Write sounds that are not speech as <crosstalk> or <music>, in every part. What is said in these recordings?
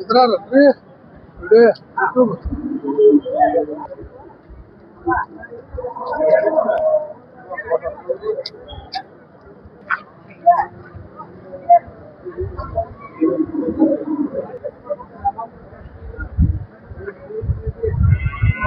ಇದ್ರಲ್ರಿ video YouTube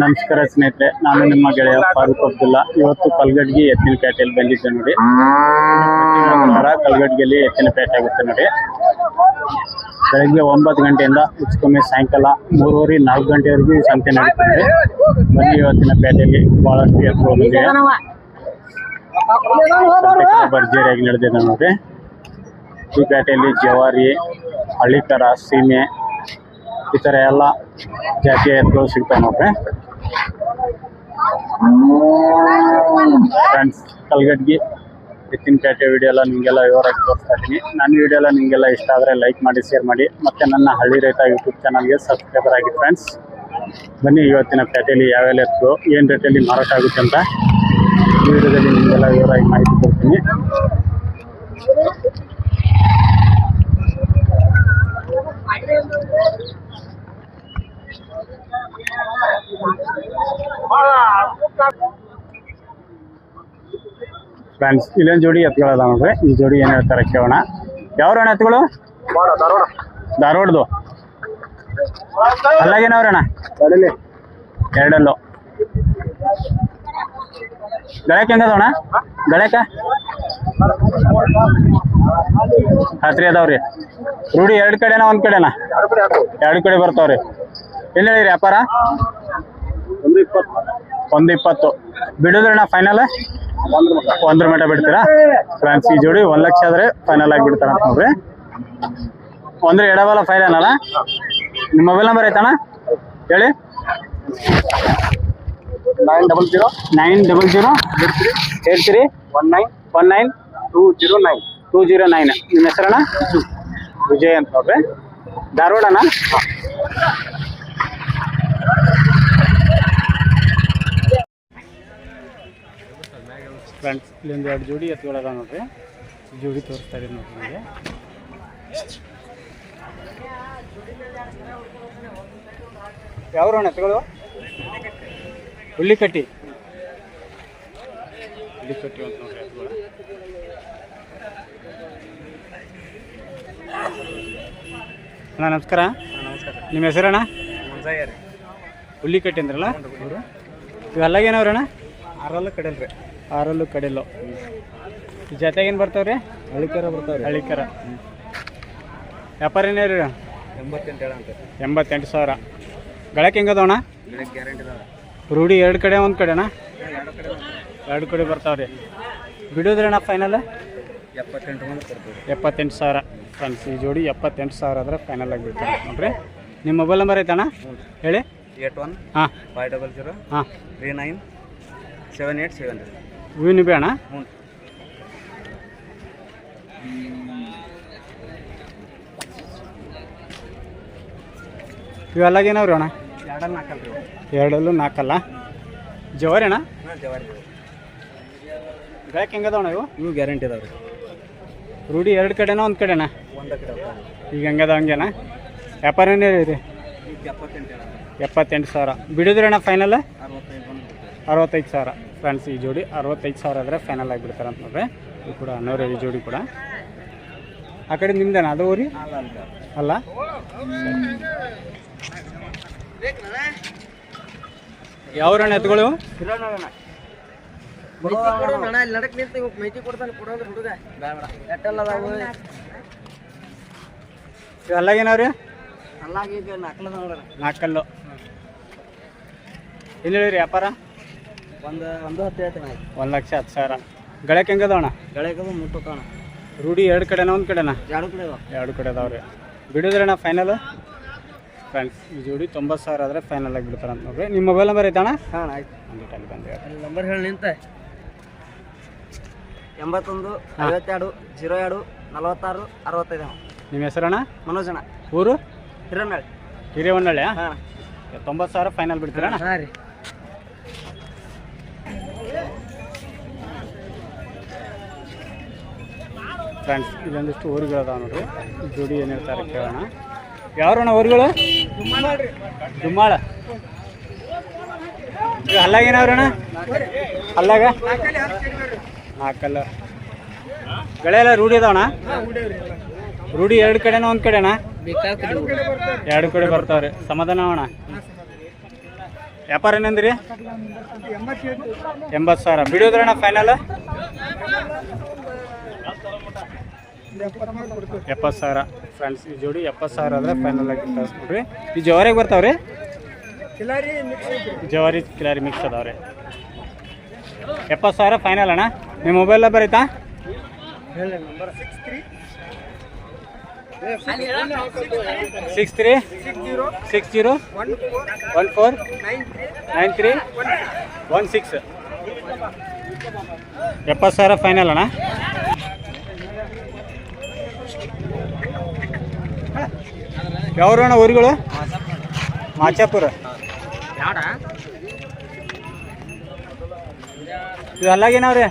ನಮಸ್ಕಾರ ಸ್ನೇಹಿತರೆ, ನಾನು ನಿಮ್ಮ ಗೆಳೆಯ ಫಾರೂಕ್ ಅಬ್ದುಲ್ಲಾ. ಇವತ್ತು ಕಲ್ಗಡ್ಗಿ ಎತ್ತಿನ ಪೇಟೆಯಲ್ಲಿ ಬಂದಿದ್ದೆ ನೋಡಿ. ಕಲ್ಗಡ್ಗಿಯಲ್ಲಿ ಎತ್ತಿನ ಪೇಟೆ ಆಗುತ್ತೆ ನೋಡಿ. ಬೆಳಗ್ಗೆ ಒಂಬತ್ತು ಗಂಟೆಯಿಂದ ಹೆಚ್ಚುಕೊಮ್ಮೆ ಸಾಯಂಕಾಲ ಮೂರುವರೆ, ನಾಲ್ಕು ಗಂಟೆವರೆಗೂ ಸಂತೆ ನಡೀತದೆ. ಬನ್ನಿ ಇವತ್ತಿನ ಪೇಟೆಯಲ್ಲಿ ಬಹಳಷ್ಟು ಎತ್ತರ ಬಂದಿವೆ. ಸಂತೆ ಕೂಡ ಭರ್ಜರಿಯಾಗಿ ನಡೆದಿದೆ ನೋಡಿ ಈ ಪೇಟೆಯಲ್ಲಿ ಜವಾರಿ, ಹಳ್ಳಿಕರ, ಸೀಮೆ, ಈ ಥರ ಎಲ್ಲ ಜಾತಿಯ ಎತ್ತುಗಳು ಸಿಗ್ತವೆ ನೋಡ್ರಿ. ಫ್ರೆಂಡ್ಸ್ ಕಲ್ಗಡ್ಗಿ ಎತ್ತಿನ ಪೇಟೆ ವಿಡಿಯೋ ಎಲ್ಲ ನಿಮಗೆಲ್ಲ ವಿವರವಾಗಿ ತೋರಿಸ್ತಾ ಇದ್ದೀನಿ. ನನ್ನ ವಿಡಿಯೋ ಎಲ್ಲ ನಿಮಗೆಲ್ಲ ಇಷ್ಟ ಆದರೆ ಲೈಕ್ ಮಾಡಿ ಶೇರ್ ಮಾಡಿ. ಮತ್ತು ನನ್ನ ಹಳ್ಳಿ ರೈತ ಯೂಟ್ಯೂಬ್ ಚಾನಲ್ಗೆ ಸಬ್ಸ್ಕ್ರೈಬರ್ ಆಗಿ ಫ್ರೆಂಡ್ಸ್ ಬನ್ನಿ ಇವತ್ತಿನ ಪೇಟೆಯಲ್ಲಿ ಯಾವ್ಯಾವ ಎತ್ತು ಏನು ರೇಟಲ್ಲಿ ಮಾರಾಟ ಆಗುತ್ತೆ ಅಂತ. ಈ ವಿಡಿಯೋದಲ್ಲಿ ನಿಮಗೆಲ್ಲ ವಿವರವಾಗಿ ಮಾಹಿತಿ ಕೊಡ್ತೀನಿ. ಫ್ರೆಂಡ್ಸ್ ಇಲ್ಲೊಂದು ಜೋಡಿ ಎತ್ಕೊಳ್ಳೋದ ನೋಡ್ರಿ. ಈ ಜೋಡಿ ಏನು ಹೇಳ್ತಾರೆ ಕೇಳೋಣ. ಅಣ್ಣ ಎತ್ತುಗಳು ಧಾರವಾಡದು ಅಲ್ಲಾಗೇನವ್ರಣ್ಣ ಎರಡಲ್ಲು. ಗಳಕ್ಕೆ ಹೆಂಗದವಣ ಗಳಕ ಹತ್ರಿ ಅದಾವ್ರಿ. ರೂಢಿ ಎರಡು ಕಡೆನಾ ಒಂದ್ ಕಡೆನಾ? ಎರಡು ಕಡೆ ಬರ್ತಾವ್ರಿ. ಎಲ್ಲಿ ಹೇಳಿರಿ ವ್ಯಾಪಾರ? ಒಂದು ಇಪ್ಪತ್ತು ಒಂದು ಇಪ್ಪತ್ತು ಫೈನಲ್ ಒಂದ್ರ ಮಟ್ಟ ಬಿಡ್ತೀರಾ? ಫ್ರಾನ್ಸ್ ಜೋಡಿ ಒಂದ್ ಲಕ್ಷ ಆದ್ರೆ ಫೈನಲ್ ಆಗಿ ಬಿಡ್ತಾರ ನೋಡ್ರಿ. ಒಂದ್ರೆ ಎಡಬಲ ಫೈನಲ್ ಅಲ್ಲ? ನಿಮ್ಮ ಮೊಬೈಲ್ ನಂಬರ್ ಐತಣ್ಣ? ಹೇಳಿ. Nine double zero nine double zero eight three eight three one nine one nine two zero nine two zero nine ನಿಮ್ಮ ಹೆಸರಣ್ಣ? ವಿಜಯ್ ಅಂತ ನೋಡ್ರಿ ಧಾರವಾಡನ? ಫ್ರೆಂಡ್ಸ್ ಇಲ್ಲೊಂದು ಎರಡು ಜೋಡಿ ಎತ್ತುಗಳದ ನೋಡ್ರಿ. ಜೋಡಿ ತೋರಿಸ್ತಾ ಇದೀನಿ ನೋಡ್ರಿ ನಿಮಗೆ. ಯಾವ್ರಣ್ಣ ಎತ್ತುಗಳು? ಹುಳ್ಳಿಕಟ್ಟಿ ಹುಳ್ಳಿಕಟ್ಟಿ ಅಂತ ಅಣ್ಣ ನಮಸ್ಕಾರ. ನಮಸ್ಕಾರ ನಿಮ್ಮ ಹೆಸರಣ್ಣ ಹುಲ್ಲಿಕಟ್ಟಿ ಹುಳ್ಳಿಕಟ್ಟಿ ಅಂದ್ರಲ್ಲ? ಆರಲ್ಲ ಕಡೆಯಲ್ರಿ ಆರಲ್ಲು ರೀ ಆರಲ್ಲು ಜೊತೆಗೆ ಏನು ಬರ್ತಾವ್ರಿ? ಹಳ್ಳಿಕರ ಬರ್ತಾವ್ರಿ. ಹಳ್ಳಿಕರ. ವ್ಯಾಪಾರ ಏನೇ ರೀ ಎಂಬತ್ತೆಂಟು ಹೇಳ ಅಂತ ಎಂಬತ್ತೆಂಟು ಸಾವಿರ. ಗಳಕ್ಕೆ ಹೆಂಗದವಣ್ಣ ಗ್ಯಾರಂಟಿ ರೂಢಿ ಎರಡು ಕಡೆ ಒಂದು ಕಡೆನಾ? ಎರಡು ಕಡೆ ಬರ್ತಾವ್ರಿ. ಬಿಡೋದ್ರಣ್ಣ ಫೈನಲ್ ಎಪ್ಪತ್ತೆಂಟು ಎಪ್ಪತ್ತೆಂಟು ಸಾವಿರ. ಫ್ರೆಂಡ್ಸ್ ಈ ಜೋಡಿ ಎಪ್ಪತ್ತೆಂಟು ಸಾವಿರ ಆದರೆ ಫೈನಲ್ ಆಗಿ ಬಿಡ್ತಾರೆ. ನೋಡ್ರಿ. ನಿಮ್ಮ ಮೊಬೈಲ್ ನಂಬರ್ ಐತಣ್ಣ? ಹೇಳಿ. ಏಟ್ ಒನ್ ಹಾಂ. ಫೈವ್ ಡಬಲ್ ಜೀರೋ ಹಾಂ. Three nine seven eight seven ಹೂವಿನ ಬಿ ಅಣ್ಣ? ಹ್ಞೂ ಇವೆಲ್ಲಾಗೇನವ್ರಿ ಅಣ್ಣ? ಎರಡಲ್ಲಿ ನಾಲ್ಕಲ್ಲ? ಜವಾರಿ ಅಣ್ಣ ಗಾಯಕ್ಕೆ ಹೆಂಗದವಣ ಇವು? ಇವು ಗ್ಯಾರಂಟಿ ಇದಾವೆ ರೀ ರೂಢಿ ಎರಡು ಕಡೆನ ಒಂದು ಕಡೆನಾ? ಒಂದು ಕಡೆ ಈಗ ಹೆಂಗದ ಹಂಗೇನಾ? ವ್ಯಾಪಾರ ಏನೇ ಇದೆ ಎಪ್ಪತ್ತೆಂಟು ಸಾವಿರ. ಬಿಡಿದ್ರಣ್ಣ ಫೈನಲ್ ಅರವತ್ತೈದು ಸಾವಿರ. ಫ್ರೆಂಡ್ಸ್ ಈ ಜೋಡಿ ಅರವತ್ತೈದು ಸಾವಿರ ಆದರೆ ಫೈನಲ್ ಆಗಿಬಿಡ್ತಾರೆ ಅಂತ ನೋಡ್ರಿ. ಇದು ಕೂಡ ಅನ್ನೋರು ಈ ಜೋಡಿ ಕೂಡ. ಆ ಕಡೆ ನಿಮ್ದೇನಾ? ಅದು ಊರಿ? ಅಲ್ಲ? ಅಲ್ಲ ರಣ ಎತ್ತುಗಳು ನಡಕ್ ನಡಕ್ ನಿಂತು ಮೈತಿ ಕೊಡ್ತಾನೆ ಕೊಡೋದ್ರ ಹುಡುಗ. ಎಟ್ಟಲ್ಲ ಅದಾವು ಅಲ್ಲಾಗೇನವ್ರಿ? ಅಲ್ಲಾಗ ಈಗ ನೋಡ್ರ ನಾಲ್ಕಲ್ಲು. ಎಲ್ಲಿ ಹೇಳಿರಿ ವ್ಯಾಪಾರ? ಒಂದು ಒಂದು ಹತ್ತು ಹೇಳ್ತೀನಿ ಒಂದು ಲಕ್ಷ ಹತ್ತು ಸಾವಿರ. ಗಳಕ್ಕೆ ಹೆಂಗದವಣ ಕಾಣ. ರೂಢಿ ಎರಡು ಕಡೆನ ಒಂದು ಕಡೆನಾ? ಎರಡು ಕಡೆ ಎರಡು ಕಡೆ ಅದಾವ್ರಿ. ಬಿಡೋದ್ರಣ್ಣ ಫೈನಲ್ ಫ್ರೆಂಡ್ಸ್ ಈ ಜೋಡಿ ತೊಂಬತ್ತು ಸಾವಿರ ಆದರೆ ಫೈನಲ್ ಆಗಿ ಬಿಡ್ತಾರೆ ಅಂತ ನೋಡ್ರಿ. ನಿಮ್ಮ ಮೊಬೈಲ್ ನಂಬರ್ ಐತಣ್ಣ? ಹಾಂ ಆಯ್ತು. ಒಂದು ಟೈಮ್ ಬಂದೆ ನಂಬರ್ ಹೇಳಿ ನಿಂತ. ಎಂಬತ್ತೊಂದು ಐವತ್ತೆರಡು ಜೀರೋ ಎರಡು ನಲವತ್ತಾರು ಅರವತ್ತೈದು. ನಿಮ್ಮ ಹೆಸರಣ್ಣ ಮನೋಜನ ಊರು? ಹಿರನಾಳ್ ಹಿರೇವನಹಳ್ಳಿ ಹಾಂ. ತೊಂಬತ್ತು ಸಾವಿರ ಫೈನಲ್ ಬಿಡ್ತೀರಣ್ಣ ಹಾಂ ರೀ. ಫ್ರೆಂಡ್ಸ್ ಇಲ್ಲೊಂದಿಷ್ಟು ಊರುಗಳದಾವ ನೋಡ್ರಿ. ಈ ಜೋಡಿ ಏನು ಹೇಳ್ತಾರೆ ಕೇಳೋಣ. ಯಾವ್ರಣ್ಣ ಊರುಗಳು? ದುಮ್ಮಾಳ ಅಲ್ಲಾಗ ಏನವ್ರಣ್ಣ ಹಲ್ಲಾಗ? ನಾಲ್ಕಲ್ಲ ಗಳೆ ಎಲ್ಲ ರೂಢಿ ಅದಾವಣ ರೂಢಿ ಎರಡು ಕಡೆನ ಒಂದು ಕಡೆನಾ? ಎರಡು ಕಡೆ ಬರ್ತಾವ್ರಿ. ಸಮಾಧಾನ ಅವಣ ವ್ಯಾಪಾರ ಏನಂದ್ರಿ? ಎಂಬತ್ತು ಸಾವಿರ. ಬಿಡೋದ್ರಣ್ಣ ಫೈನಲ್ ಎಪ್ಪತ್ತು ಸಾವಿರ. ಫ್ರೆಂಡ್ಸ್, ಈ ಜೋಡಿ ಎಪ್ಪತ್ತು ಸಾವಿರ ಆದರೆ ಫೈನಲ್ ಆಗಿ ಕಳಿಸ್ಬಿಡ್ರಿ ಈ ಜವಾರಿಗೆ ಬರ್ತಾವ್ರಿ? ಜವಾರಿ ಕಿಲಾರಿ ಮಿಕ್ಸ್ ಅದಾವ್ರಿ. ಎಪ್ಪತ್ತು ಸಾವಿರ ಫೈನಲ್ ಅಣ್ಣ. ನಿಮ್ಮ ಮೊಬೈಲ್ ನಂಬರ್ ಐತಾ? Six three six zero one four nine three one six ಎಪ್ಪತ್ತು ಸಾವಿರ ಫೈನಲ್ ಅಣ್ಣ. ಯಾವ್ರು ಅಣ್ಣ ಊರುಗಳು? ಮಾಚಾಪುರ. ಅಲ್ಲಾಗೇನವ್ರಿ?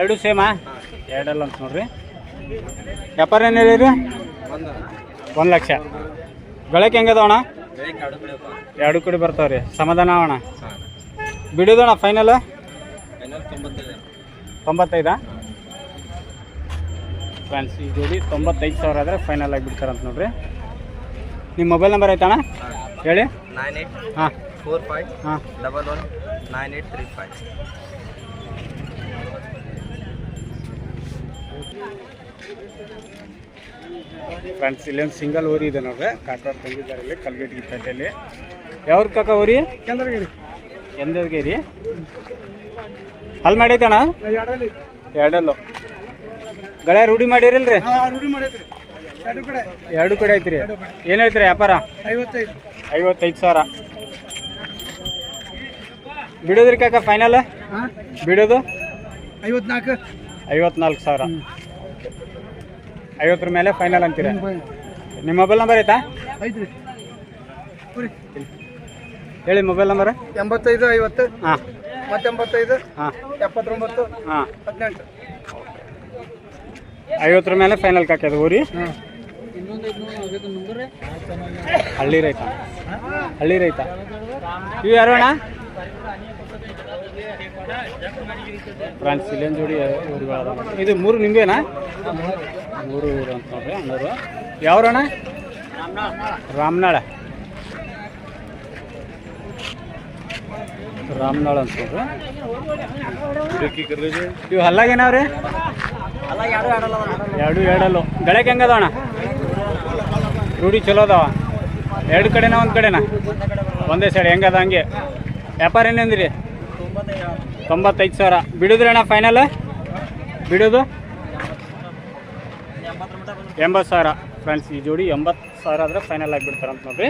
ಎರಡು ಸೇಮಾ? ಎರಡಲ್ಲ ಅಂತ ನೋಡ್ರಿ. ವ್ಯಾಪಾರ ಏನಿದೆ ರೀ ಒಂದು. ಲಕ್ಷ. ಬೆಳಕ್ಕೆ ಹೆಂಗದ ಅಣ್ಣ? ಎರಡು ಕಡೆ ಬರ್ತಾವ್ರಿ. ಸಮಾಧಾನ ಅಣ್ಣ. ಬಿಡೋದಣ್ಣ ಫೈನಲ್ ತೊಂಬತ್ತೈದಾ. ಫ್ರೆಂಡ್ಸ್ ಈ ಜೋಡಿ ತೊಂಬತ್ತೈದು ಸಾವಿರ ಆದರೆ ಫೈನಲ್ ಆಗಿ ಅಂತ ನೋಡ್ರಿ. ನಿಮ್ಮ ಮೊಬೈಲ್ ನಂಬರ್ ಆಯ್ತಾಣ ಹೇಳಿ. ನೈನ್ ಏಯ್ಟ್ ಹಾಂ. ಫೋರ್ ಫೈವ್ ಹಾಂ. Double one nine eight three five. Friends ಇಲ್ಲೊಂದು ಸಿಂಗಲ್ ಊರಿ ಇದೆ ನೋಡ್ರಿ. ಕಾಕವ್ರು ತಂಗಿದ್ದಾರೆ ಇಲ್ಲಿ ಕಲ್ಗೇಟ್ ಪೇಟೆಯಲ್ಲಿ. ಯಾವ್ರ ಕಾಕ ಊರಿ ಚಂದ್ರಗಿರಿ ಚಂದ್ರಗಿರಿ ಅಲ್ಲಿ ಮಾಡೈತಣ್ಣ ಎರಡಲ್ಲು. ಗಳೆ ರೂಢಿ ಮಾಡಿರಲ್ರಿ? ರೂಢಿ ಮಾಡೈತ್ರಿ ಎರಡು ಕಡೆ. ಎರಡು ಕಡೆ ಐತ್ರಿ. ಏನು ಹೇಳ್ತೀರಿ ವ್ಯಾಪಾರ? ಐವತ್ತೈದು. ಐವತ್ತೈದು ಸಾವಿರ. ಬಿಡೋದ್ರಿ ಕಾಕ ಫೈನಲ್ ಬಿಡೋದು? ಐವತ್ನಾಲ್ಕು. ಐವತ್ನಾಲ್ಕು ಸಾವಿರ. ಐವತ್ತರ ಮೇಲೆ ಫೈನಲ್ ಅಂತೀರ? ನಿಮ್ಮ ಮೊಬೈಲ್ ನಂಬರ್ ಐತಾ? ಐತ್ರಿ. ಹೇಳಿ ಮೊಬೈಲ್ ನಂಬರ್ ಎಂಬತ್ತೈದು ಐವತ್ತು. ಹಾಂ. ಮತ್ತೆಂಬತ್ತೈದು. ಹಾಂ. ಎಪ್ಪತ್ತೊಂಬತ್ತು. ಹಾಂ. ಹದಿನೆಂಟು. ಐವತ್ತರ ಮೇಲೆ ಫೈನಲ್ ಕಾಕ್ಯದ ಊರಿ? ಹಳ್ಳಿ ರೈತ. ಹಳ್ಳಿ ರೈತ. ಇವು ಯಾರು ಅಣ್ಣ? ಫ್ರಾನ್ಸ್ ಜೋಡಿ ಊರುಗಳು ಇದು ಮೂರು ನಿಂಬೆನಾ ಮೂರು ಊರು ಅಂತ ನೋಡ್ರಿ ಅಣ್ಣವರು ಯಾವ್ರಣ್ಣ ರಾಮನಾಳ. ರಾಮನಾಳ ಅಂತ ನೋಡ್ರಿ. ಇವು ಹಲ್ಲಾಗೇನವ್ರಿ ಎರಡು ಎರಡಲ್ಲೂ ಎರಡು ಎರಡಲ್ಲು. ಗಳಕ್ಕೆ ಹೆಂಗದ ಅಣ್ಣ ರೂಢಿ ಚಲೋ ಅದಾವ. ಎರಡು ಕಡೆನ ಒಂದು ಕಡೆನ? ಒಂದೇ ಸೈಡ್. ಹೆಂಗದ ಹಂಗೆ? ವ್ಯಾಪಾರ ಏನಂದ್ರಿ ತೊಂಬತ್ತೈದು ಸಾವಿರ. ಬಿಡೋದ್ರಿ ಅಣ್ಣ ಫೈನಲ್ ಬಿಡೋದು? ಎಂಬತ್ತು ಸಾವಿರ. ಫ್ರೆಂಡ್ಸ್ ಈ ಜೋಡಿ ಎಂಬತ್ತು ಸಾವಿರ ಆದರೆ ಫೈನಲ್ ಆಗಿಬಿಡ್ತಾರೆ ಅಂತ ನೋಡ್ರಿ.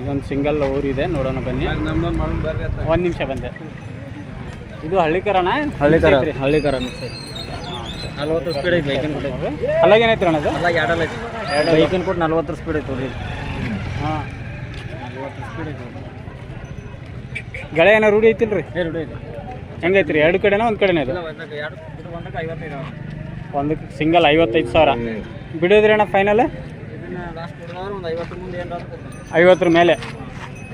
ಇದೊಂದು ಸಿಂಗಲ್ ಊರಿದೆ ನೋಡೋಣ ಬನ್ನಿ. ಒಂದು ನಿಮಿಷ ಬಂದೆ. ಇದು ಹಳ್ಳಿಕರಣ ಹಳ್ಳಿಕರ ಹಳ್ಳಿಕರ. ನಲ್ವತ್ತು ಸ್ಪೀಡ್ ಐತಿ ಬೈಕಿನ ಕೊಟ್ಟು ಏನೈತಿ ಅಣ್ಣ ಅದು ಅಲ್ಲ ಎರಡಲ್ಲ ಐತಿ. ಎರಡು ಬೈಕಿನ ಕೊಟ್ಟು ನಲ್ವತ್ತು ಸ್ಪೀಡ್ ಐತಿ ರೀ ಹಾಂ. ಗಳೆ ಏನೋ ರೂಢಿ ಐತಿಲ್ರಿ? ರೂಢಿ ಐತಿ. ರೀ ಎರಡು ಕಡೆನಾ ಒಂದು ಕಡೆನೇ ಇದು? ಒಂದಕ್ಕೆ ಎರಡು ಇದು ಒಂದಕ್ಕೆ ಐವತ್ತೈದು ಒಂದಕ್ಕೆ ಸಿಂಗಲ್ ಐವತ್ತೈದು ಸಾವಿರ. ಬಿಡೋದ್ರಿ ಅಣ್ಣ ಫೈನಲ್ ಒಂದು ಐವತ್ತರ ಮೇಲೆ.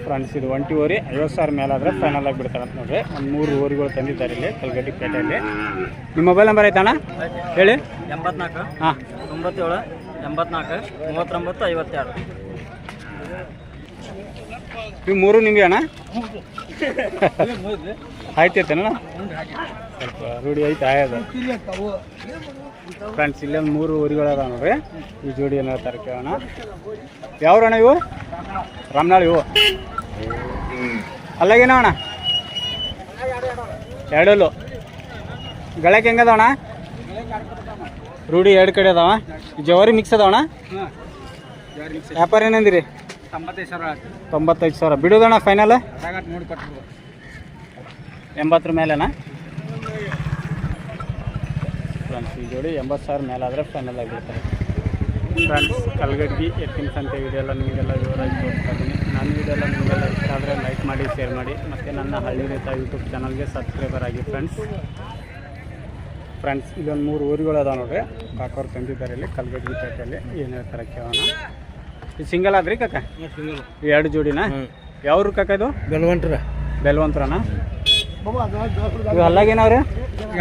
ಫ್ರೆಂಡ್ಸ್ ಇದು ಒಂಟಿ ಓರಿ ಐವತ್ತು ಸಾವಿರ ಮೇಲೆ ಆದರೆ ಫೈನಲ್ ಆಗಿ ಬಿಡ್ತಾರೆ ಅಂತ ನೋಡ್ರಿ. ಒಂದು ಮೂರು ಓರಿಗಳು ತಂದಿದ್ದಾರೆ ಇಲ್ಲಿ ಕಲ್ಗಟ್ಟಿ ಪೇಟೆಯಲ್ಲಿ. ನಿಮ್ಮ ಮೊಬೈಲ್ ನಂಬರ್ ಐತಣ್ಣ? ಹೇಳಿ. ಎಂಬತ್ನಾಲ್ಕು ಹಾಂ. ತೊಂಬತ್ತೇಳು ಎಂಬತ್ನಾಲ್ಕು ಮೂವತ್ತೊಂಬತ್ತು ಐವತ್ತೆರಡು. ಇವು ಮೂರು ನಿಮಗೆ ಅಣ್ಣ? <laughs> ಆಯ್ತೈತೇನಣ್ಣ ಸ್ವಲ್ಪ ರೂಢಿ ಐತೆ ಆಯದ. ಫ್ರೆಂಡ್ಸ್ ಇಲ್ಲೊಂದು ಮೂರು ಊರುಗಳದ ನೋಡ್ರಿ. ಈ ಜೋಡಿ ಏನಾರ ತರ ಕೇಳೋಣ ಯಾವ್ರಣ್ಣ ಇವು? ರಾಮನಾಳ್ ಇವು? ಅಲ್ಲಾಗೇನೋ ಅಣ್ಣ? ಎರಡಲ್ಲು. ಗಳಕ್ಕೆ ಅಣ್ಣ? ರೂಢಿ ಎರಡು ಕಡೆ ಅದಾವ. ಜವಾರಿ ಮಿಕ್ಸ್ ಅದಾವಣ ವ್ಯಾಪಾರ ಏನಂದಿರಿ? ತೊಂಬತ್ತೈದು ಸಾವಿರ ಬಿಡೋದಣ್ಣ ಫೈನಲ್ ಎಂಬತ್ತರ ಮೇಲೆನಾ ಫ್ರೆಂಡ್ಸ್ ಈ ಜೋಡಿ ಎಂಬತ್ತು ಸಾವಿರ ಮೇಲೆ ಆದರೆ ಫೈನಲ್ ಆಗಿರ್ತಾರೆ ಫ್ರೆಂಡ್ಸ್ ಕಲ್ಗಡ್ಗಿ ಎತ್ತಿನ ಸಂತೆ ವಿಡಿಯೋ ಎಲ್ಲ ನಿಮಗೆಲ್ಲ ವಿವರವಾಗಿ ತೋರಿಸ್ತಾ ಇದ್ದೀನಿ. ನನ್ನ ವಿಡಿಯೋ ಎಲ್ಲ ನಿಮಗೆಲ್ಲ ಇಷ್ಟ ಆದರೆ ಲೈಕ್ ಮಾಡಿ ಶೇರ್ ಮಾಡಿ. ಮತ್ತು ನನ್ನ ಹಳ್ಳಿ ರೈತ ಯೂಟ್ಯೂಬ್ ಚಾನಲ್ಗೆ ಸಬ್ಸ್ಕ್ರೈಬರ್ ಆಗಿ ಫ್ರೆಂಡ್ಸ್ ಫ್ರೆಂಡ್ಸ್ ಇದೊಂದು ಮೂರು ಊರುಗಳು ಅದಾವ ನೋಡ್ರಿ. ಕಾಕೋರು ತಂದಿದ್ದಾರೆ ಇಲ್ಲಿ ಕಲ್ಗಡ್ಗಿ ಪೇಟೆಯಲ್ಲಿ. ಏನು ಹೇಳ್ತಾರೆ ಕೇಳೋಣ. ಇದು ಸಿಂಗಲ್ ಆದ್ರಿ ಕಾಕ? ಎರಡು ಜೋಡಿನಾ? ಯಾವ್ರು ಕಾಕ ಇದು? ಬೆಲ್ವಂಟ್ರ. ಬೆಲ್ವಂತ್ರನ? ಅಲ್ಲಾಗೇನವ್ರಿ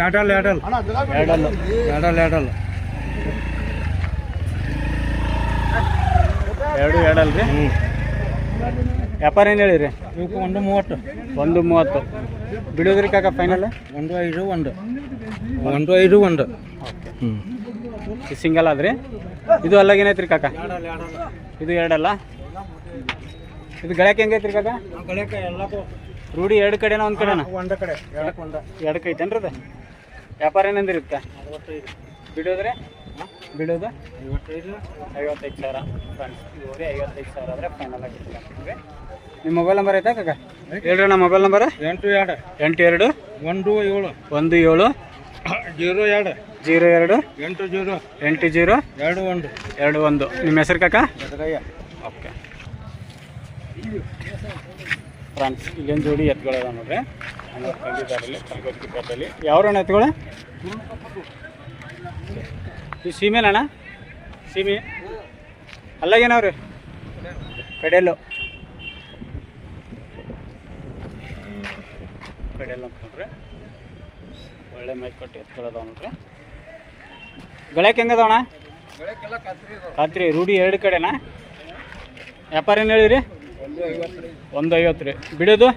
ಎರಡಲ್ ಎರಡಲ್ ಎರಡಲ್ಲು ಎರಡಲ್ ಎರಡಲ್ ಎರಡು ಎರಡಲ್ರಿ ವ್ಯಾಪಾರ ಏನು ಹೇಳಿರಿ ಇವಕ್ಕೆ ಒಂದು ಮೂವತ್ತು. ಒಂದು ಮೂವತ್ತು. ಬಿಡೋದ್ರಿ ಕಾಕ ಫೈನಲ್ ಒಂದು ಐದು ಒಂದು. ಒಂದು ಐದು ಒಂದು. ಹ್ಞೂ ಸಿಂಗಲ್ ಆದ್ರಿ? ಇದು ಅಲ್ಲಾಗೇನೈತ್ರಿ ಕಾಕ? ಇದು ಎರಡಲ್ಲ ಇದು ಗಳಕ್ಕೆ ಹೆಂಗೈತ್ರಿ ಕಾಕ? ರೂಢಿ ಎರಡು ಕಡೆನ ಒಂದು ಕಡೆನ? ಒಂದ ಕಡೆ. ಎರಡಕ್ಕೆ ಒಂದ. ಎರಡಕ್ಕೆ ಐತೇನ್ರಿ ಅದು? ವ್ಯಾಪಾರ ಏನಂದಿರುತ್ತೆ ಬಿಡೋದ್ರೆ? ಬಿಡೋದು? ಐವತ್ತೈದು. ಐವತ್ತೈದು ಸಾವಿರ. ಫ್ರೆಂಡ್ಸ್ ಇವ್ರಿ ಐವತ್ತೈದು ಸಾವಿರ ಆದರೆ ಫೈನಲ್ ಆಗಿ ನಿಮ್ಮ ಮೊಬೈಲ್ ನಂಬರ್ ಐತಾ ಕಾಕ? ಹೇಳ್ರಿ ನಮ್ಮ ಮೊಬೈಲ್ ನಂಬರ್ ಎಂಟು ಎರಡು. ಎಂಟು ಎರಡು. ಒಂದು ಏಳು. ಒಂದು ಏಳು. ಜೀರೋ ಎರಡು. ಜೀರೋ ಎರಡು. ಎಂಟು ಜೀರೋ. ಎಂಟು ಜೀರೋ. ಎರಡು ಒಂದು. ಎರಡು ಒಂದು. ನಿಮ್ಮ ಹೆಸರು ಕಾಕ? ಫ್ರೆಂಡ್ಸ್ ಇಲ್ಲೊಂದು ಜೋಡಿ ಎತ್ತುಗಳದ ನೋಡ್ರಿ. ಯಾವ್ರಣ್ಣ ಎತ್ತುಗಳು ಈ ಸೀಮೆನಣ್ಣ ಸೀಮೆ. ಅಲ್ಲಾಗೇನವ್ರಿ ಕಡೆಯಲ್ಲು ಕಡೆಯಲ್ಲ ಅಂತ ನೋಡ್ರಿ. ಒಳ್ಳೆ ಮೈ ಕೊಟ್ಟು ಎತ್ಕೊಳ್ಳೋದಾವ ನೋಡ್ರಿ. ಗಳಕ್ಕೆ ಹೆಂಗದವಣ ಖಾತ್ರಿ ರೂಢಿ ಎರಡು ಕಡೆನಾ? ವ್ಯಾಪಾರ ಏನು ಹೇಳಿರಿ? ಒಂದು ಐವತ್ತು ಒಂದು ಐವತ್ತು ರೀ. ಬಿಡೋದು?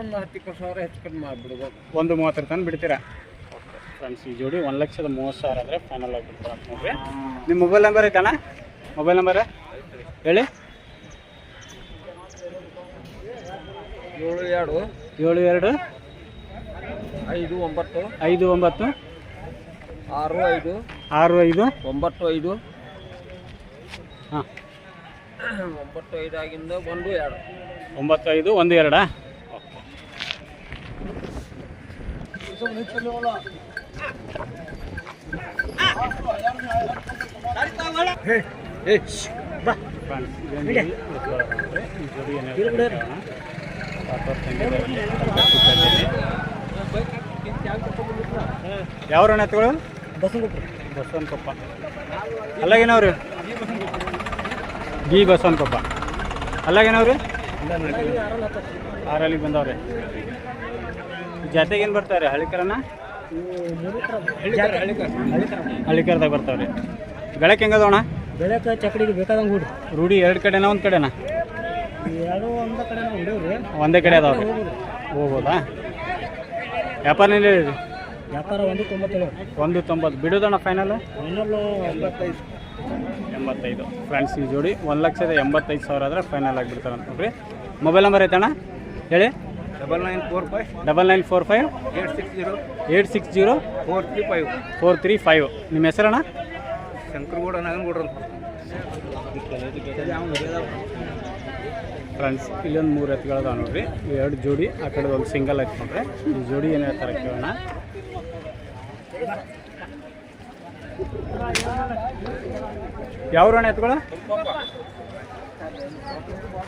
ಒಂದು ಹತ್ತು ಇಪ್ಪತ್ತು ಸಾವಿರ ಹೆಚ್ಚು ಕಡಿಮೆ ಮಾಡಿಬಿಡ್ಬೇಕು ಒಂದು ಮೂವತ್ತರ ತನಕ ಬಿಡ್ತೀರಾ? ಫ್ರೆಂಡ್ಸ್ ಈ ಜೋಡಿ ಒಂದು ಲಕ್ಷದ ಮೂವತ್ತು ಸಾವಿರ ಆದರೆ ಫೈನಲ್ ಆಗಿ ಬಿಡ್ತಾರೆ ನೋಡ್ರಿ. ನಿಮ್ಮ ಮೊಬೈಲ್ ನಂಬರ್ ಐತಣ್ಣ? ಮೊಬೈಲ್ ನಂಬರ್ ಹೇಳಿ. ಏಳು ಎರಡು. ಏಳು ಎರಡು. ಐದು ಒಂಬತ್ತು. ಐದು ಒಂಬತ್ತು. ಆರು ಐದು. ಆರು ಐದು. ಒಂಬತ್ತು ಐದು. ಹಾಂ. ಒಂಬತ್ತು ಐದು ಆಗಿಂದ ಒಂದು ಎರಡು? ಒಂಬತ್ತು ಐದು ಒಂದು ಎರಡಾ ಪೇಟೆಯಲ್ಲಿ. ಯಾವ್ರಣ್ಣ ಎತ್ತುಗಳು ಬಸವನಕೊಪ್ಪ. ಅಲ್ಲಾಗೇನವ್ರಿ? ಬಿ ಬಸವನಕೊಪ್ಪ ಅಲ್ಲಾಗೇನವ್ರಿ? ಆರಲ್ಲಿ ಬಂದವ್ರಿ. ಜಾತೆಗೇನು ಬರ್ತಾರೆ? ಹಳ್ಳಿಕರನ? ಹಳಿಕರದಾಗ ಬರ್ತಾವ್ರಿ. ಹೆಂಗದ ಹೆಂಗದವಣ ಬೆಳಕ ಚಕಡಿಗೆ ಬೇಕಾದಂಗೆ ಹುಡು ರೂಢಿ ಎರಡು ಕಡೆನ ಒಂದು ಕಡೆನ? ಒಂದ ಕಡೆ ನಾವು ಒಂದೇ ಕಡೆ ಅದಾವ್ರಿ ಹೋಗ್ಬೋದಾ? ವ್ಯಾಪಾರ ವ್ಯಾಪಾರ ಒಂದು ತೊಂಬತ್ತೇಳು. ಒಂದು ತೊಂಬತ್ತು. ಬಿಡೋದಣ್ಣ ಫೈನಲ್ ಇನ್ನೊಂದು ಎಂಬತ್ತೈದು. ಫ್ರೆಂಡ್ಸ್ ಈ ಜೋಡಿ ಒಂದು ಲಕ್ಷದ ಎಂಬತ್ತೈದು ಸಾವಿರ ಆದರೆ ಫೈನಲ್ ಆಗಿಬಿಡ್ತಾರೆ ಅಂತ ನೋಡ್ರಿ ಮೊಬೈಲ್ ನಂಬರ್ ಐತಣ್ಣ? ಹೇಳಿ. Double nine four five double nine four five eight six zero eight six zero four three five four three five ನಿಮ್ಮ ಹೆಸರಣ್ಣ? ಶಂಕರಗೌಡ ನಾಗನಗೌಡ ಫ್ರೆಂಡ್ಸ್ ಇಲ್ಲೊಂದು ಮೂರು ಎತ್ತುಗಳದ ನೋಡ್ರಿ. ಎರಡು ಜೋಡಿ ಆ ಕಡೆ ಒಂದು ಸಿಂಗಲ್ ಎತ್ಕೊಂಡ್ರೆ ಈ ಜೋಡಿ ಏನು ಹೇಳ್ತಾರೆ ಕೇಳೋಣ. ಯಾವ್ರಣ್ಣ ಅಲ್ಲ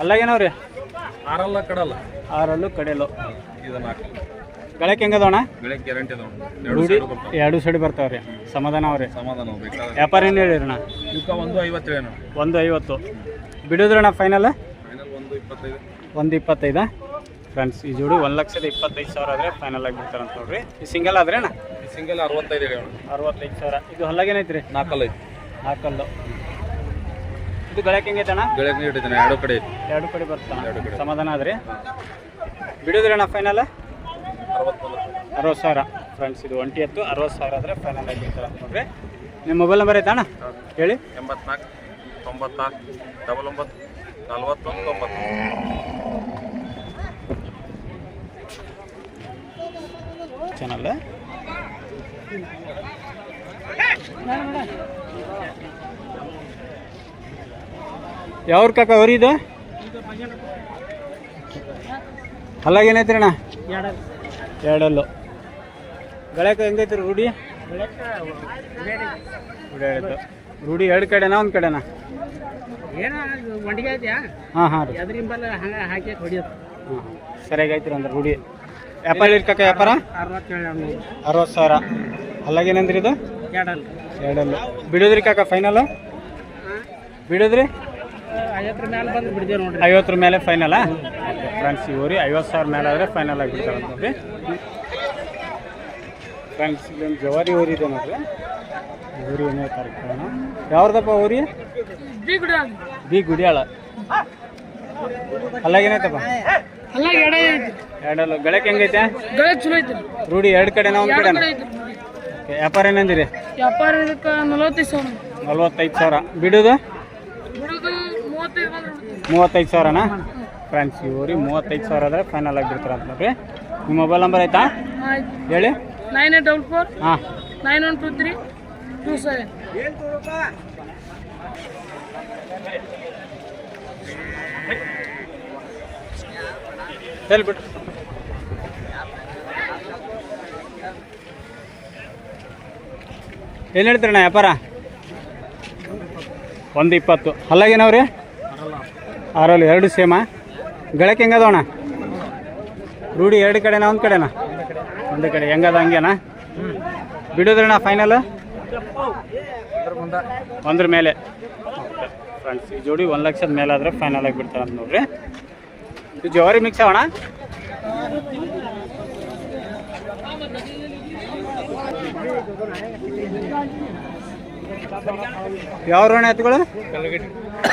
ಅಲ್ಲಾಗೇನವ್ರಿ? ಆರಲ್ಲ ಕಡಲ್ಲ ಆರಲ್ಲೂ ಕಡೆಯಲ್ಲು ಗಳಕ್ಕೆ ಹೆಂಗದವಣ? ಎರಡು ಸೈಡ್ ಬರ್ತಾವ್ರಿ. ಸಮಾಧಾನ ಅವ್ರಿ. ಸಮಾಧಾನ ವ್ಯಾಪಾರ ಏನು ಹೇಳಿರಣ ಒಂದು ಐವತ್ತೇನು ಒಂದು ಐವತ್ತು. ಬಿಡೋದ್ರಣ ಫೈನಲ್ ಒಂದು ಇಪ್ಪತ್ತೈದ. ಫ್ರೆಂಡ್ಸ್ ಈ ಜೋಡಿ ಒಂದು ಲಕ್ಷದ ಇಪ್ಪತ್ತೈದು ಸಾವಿರ ಆದರೆ ಫೈನಲ್ ಆಗಿ ಬಿಡ್ತಾರಂತ ಅಂತ ನೋಡ್ರಿ. ಈ ಸಿಂಗಲ್ ಆದ್ರೇನ? ಸಿಂಗಲ್ ಅರವತ್ತೈದು ಅರವತ್ತೈದು ಸಾವಿರ. ಇದು ಹೊಲ್ಲಾಗೇನೈತ್ರಿ ನಾಲ್ಕಲ್ಲ ಐತಿ. ನಾಲ್ಕಲ್ಲು. ಇದು ಗಳಕ್ಕೆ ಹೆಂಗೈತಣ್ಣ ಗೆಳೆಯ ಹಿಡಿತಾನೆ ಎರಡು ಕಡೆ ಐತಿ. ಎರಡು ಕಡೆ ಬರ್ತಾನೆ ಎರಡು ಕಡೆ. ಸಮಾಧಾನ ಆದ್ರಿ? ಬಿಡೋದ್ರಣ್ಣ ಫೈನಲ್ ಅರವತ್ತೊಂದು. ಅರವತ್ತು ಸಾವಿರ. ಫ್ರೆಂಡ್ಸ್ ಇದು ಒಂಟಿ ಎತ್ತು ಅರವತ್ತು ಸಾವಿರ ಆದರೆ ಫೈನಲ್ ಆಗಿ ಬಿಡ್ತಾರೆ ನೋಡ್ರಿ. ನಿಮ್ಮ ಮೊಬೈಲ್ ನಂಬರ್ ಐತಾ ಅಣ್ಣ? ಹೇಳಿ. ಎಂಬತ್ನಾಲ್ಕು ತೊಂಬತ್ನಾಲ್ಕು ಡಬಲ್ ಒಂಬತ್ತು ನಲ್ವತ್ತೊಂದು ತೊಂಬತ್ತು. ಚಾನಲ್ ಯಾವ್ರ ಕಾಕ ಅವ್ರಿದು ಅಲ್ಲಾಗೇನೈತ್ರಿ ಅಣ್ಣ? ಎರಡಲ್ಲು. ಗಳಕ ಹೆಂಗೈತ್ರಿ ರೂಢಿ? ರೂಢಿ ಎರಡು ಕಡೆನಾ ಒಂದು ಕಡೆನಾ? ಹಾಂ ಹಾಂ ರೀ. ಅದ್ರಿಂಬಲ್ಲ ಹಾಕಿ ಹೊಡಿಯೋದು. ಹಾಂ ಸರಿಯಾಗಿ ಐತ್ರಿ ಅಂದ್ರೆ ರೂಢಿ. ವ್ಯಾಪಾರ ಇರ್ಕಾಕ ವ್ಯಾಪಾರ? ಅರವತ್ತು ಸಾವಿರ. ಅಲ್ಲಾಗೇನಂದ್ರಿ ಇದು? ಎರಡಲ್ಲ. ಬಿಡೋದ್ರಿ ಕಾಕ ಫೈನಲ್ ಬಿಡೋದ್ರಿ? ಐವತ್ತರ ಮೇಲೆ ಫೈನಲಾ ಫ್ರೆಂಡ್ಸ್ ಇವ್ರಿ ಐವತ್ತು ಸಾವಿರ ಮೇಲೆ ಆದರೆ ಫೈನಲ್ ಆಗಿಬಿಡ್ತಾರೆ ನೋಡ್ರಿ. ಫ್ರೆಂಡ್ಸ್ ಇಲ್ಲೊಂದು ಜವಾರಿ ಊರಿ ಇದೆ ನೋಡ್ರಿ. ಊರಿ ಏನೇ ತಾರೀಕು ಯಾವ್ದಪ್ಪ ಊರಿ? ಬಿ ಗುಡಿಯಾಳ. ಅಲ್ಲಾಗೇನೈತಪ್ಪ ಎರಡಲ್ಲ. ಗಳಕ್ಕೆ ಹೆಂಗೈತೆ? ರೂಢಿ ಎರಡು ಕಡೆನಾ ಒಂದು ಕಡೆನಾ? ವ್ಯಾಪಾರ ಏನಂದಿರಿ? ವ್ಯಾಪಾರ ಇದಕ್ಕೆ ನಲವತ್ತೈದು ಸಾವಿರ. ನಲ್ವತ್ತೈದು ಸಾವಿರ. ಬಿಡೋದು? ಬಿಡೋದು ಮೂವತ್ತೈದು ಸಾವಿರನ ಮೂವತ್ತೈದು ಸಾವಿರನಾ? ಫ್ರೆಂಡ್ಸ್ ಇವ್ರಿ ಮೂವತ್ತೈದು ಸಾವಿರ ಆದರೆ ಫೈನಲ್ ಆಗಿಬಿಡ್ತಾರೆ ಅಂತ ನೋಡ್ರಿ. ನಿಮ್ಮ ಮೊಬೈಲ್ ನಂಬರ್ ಆಯ್ತಾ? ಹೇಳಿ. ನೈನ್ ಏಟ್ ಡಬಲ್ ಫೋರ್ ಹಾಂ. Nine one two three two seven ಹೇಳ್ಬಿಟ್ಟು. ಏನು ಹೇಳ್ತೀರಣ್ಣ ವ್ಯಾಪಾರ? ಒಂದು ಇಪ್ಪತ್ತು ಅಲ್ಲಾಗೇನವ್ರಿ ಆರಲ್ಲಿ ಎರಡು ಸೇಮ. ಗಳಕ್ಕೆ ಹೆಂಗದವಣ ರೂಢಿ ಎರಡು ಕಡೆನಾ ಒಂದು ಕಡೆನ? ಒಂದು ಕಡೆ. ಹೆಂಗದ ಹಂಗೇನಾ? ಬಿಡೋದ್ರಣ್ಣ ಫೈನಲ್ ಒಂದ್ರ ಮೇಲೆ. ಫ್ರೆಂಡ್ಸ್ ಈ ಜೋಡಿ ಒಂದು ಲಕ್ಷದ ಮೇಲೆ ಆದ್ರೆ ಫೈನಲ್ ಆಗಿ ಬಿಡ್ತಾರೆ ಅಂತ ನೋಡ್ರಿ ಜವಾರಿ ಮಿಕ್ಸ್ ಅವಣ ಯಾವ ರೋಣ ಎತ್ತುಗಳು?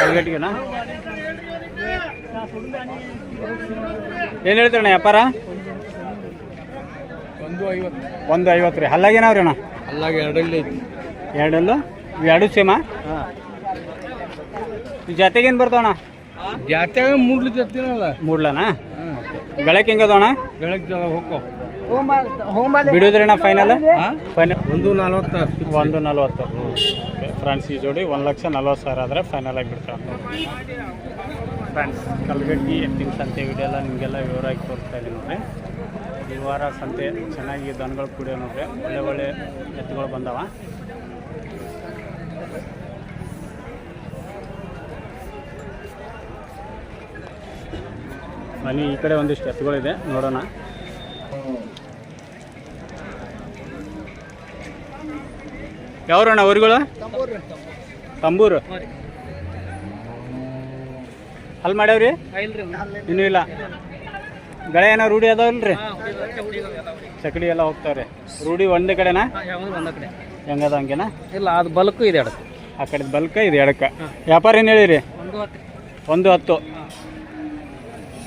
ಕಲ್ಗಟ್ಟಿಗೆನಾ? ಏನು ಹೇಳ್ತೀರಣ್ಣ ವ್ಯಾಪಾರ? ಒಂದು ಐವತ್ತು ಒಂದು ಐವತ್ತು ರೀ ಹಲ್ಲಾಗೇನವ್ರಿ ಅಣ್ಣ ಅಲ್ಲಾಗ ಎರಡಲ್ಲಿ? ಎರಡಲ್ಲೂ ಎರಡು ಸೇಮ ಜೊತೆಗೇನು ಬರ್ತಾವಣ ಜಾತ್ಯಾಗ ಮೂಡ್ಲಿ ಜತ್ತಿನಲ್ಲ ಮೂಡ್ಲನಾ? ಬೆಳಕ್ ಹೆಂಗದವಣ ಬೆಳಗ್ಗೆ ಹೋಗೋ ಬಿಡೋದ್ರಣ್ಣ ಫೈನಲ್ ಫೈನಲ್ ಒಂದು ನಲ್ವತ್ತು ಒಂದು ನಲ್ವತ್ತು. ಫ್ರೆಂಡ್ಸ್ ಈ ಜೋಡಿ ಒಂದು ಲಕ್ಷ ನಲ್ವತ್ತು ಸಾವಿರ ಆದರೆ ಫೈನಲ್ ಆಗಿ ಬಿಡ್ತಾರೆ ಫ್ರೆಂಡ್ಸ್ ಕಲ್ಗಟ್ಟಿ ಎತ್ತಿನ ಸಂತೆ ವಿಡಿಯೋ ಎಲ್ಲ ನಿಮಗೆಲ್ಲ ವಿವರವಾಗಿ ತೋರಿಸ್ತಾ ಇದ್ದೀನಿ ನೋಡ್ರಿ. ಈ ವಾರ ಸಂತೆ ಚೆನ್ನಾಗಿ ದನಗಳು ಕುಡಿಯೋ ನೋಡ್ರಿ. ಒಳ್ಳೆ ಒಳ್ಳೆ ಎತ್ತುಗಳು ಬಂದವ. ಮನೆ ಈ ಕಡೆ ಒಂದಿಷ್ಟು ಎತ್ತುಗಳಿದೆ. ನೋಡೋಣ. ಯಾವ್ರಣ್ಣ ಊರುಗಳು? ತಂಬೂರು. ಅಲ್ಲಿ ಮಾಡ್ಯಾವ್ರಿ? ಇನ್ನೂ ಇಲ್ಲ. ಗಳೆ ಏನೋ ರೂಢಿ ಅದಾವಲ್ರಿ? ಚಕಡಿ ಎಲ್ಲ ಹೋಗ್ತಾವ್ರಿ. ರೂಢಿ ಒಂದೇ ಕಡೆನಾ? ಹೆಂಗದ ಹಂಗೇನಾ? ಇಲ್ಲ ಅದು ಬಲ್ಕು ಇದೆ ಎಡಕ್ಕೆ ಆ ಕಡೆ ಬಲ್ಕ ಇದೆ ಎಡಕ್ಕೆ ವ್ಯಾಪಾರ ಏನು ಹೇಳಿರಿ? ಒಂದು ಹತ್ತು.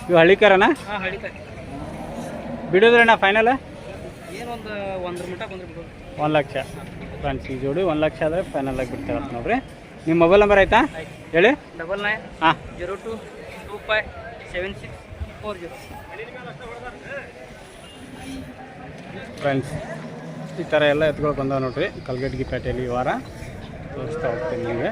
ಇವು ಹಳ್ಳಿಕರನಾ? ಬಿಡೋದ್ರಣ್ಣ ಫೈನಲ್ ಒಂದು ಲಕ್ಷ. ಫ್ರೆಂಡ್ಸ್ ಈ ಜೋಡಿ ಒಂದು ಲಕ್ಷ ಆದರೆ ಫೈನಲ್ ಆಗಿ ಬಿಡ್ತಾರೆ ನೋಡ್ರಿ. ನಿಮ್ಮ ಮೊಬೈಲ್ ನಂಬರ್ ಆಯ್ತಾ? ಹೇಳಿ. ಡಬಲ್ ನೈನ್ ಹಾಂ. Zero two two five seven six four zero friends ಈ ಥರ ಎಲ್ಲ ಎತ್ಗಳು ಬಂದಾವೆ ನೋಡ್ರಿ. ಕಲ್ಗಡ್ಗಿ ಪೇಟೆಯಲ್ಲಿ ಈ ವಾರ ತೋರಿಸ್ತಾ ಹೋಗ್ತೀನಿ ನಿಮಗೆ.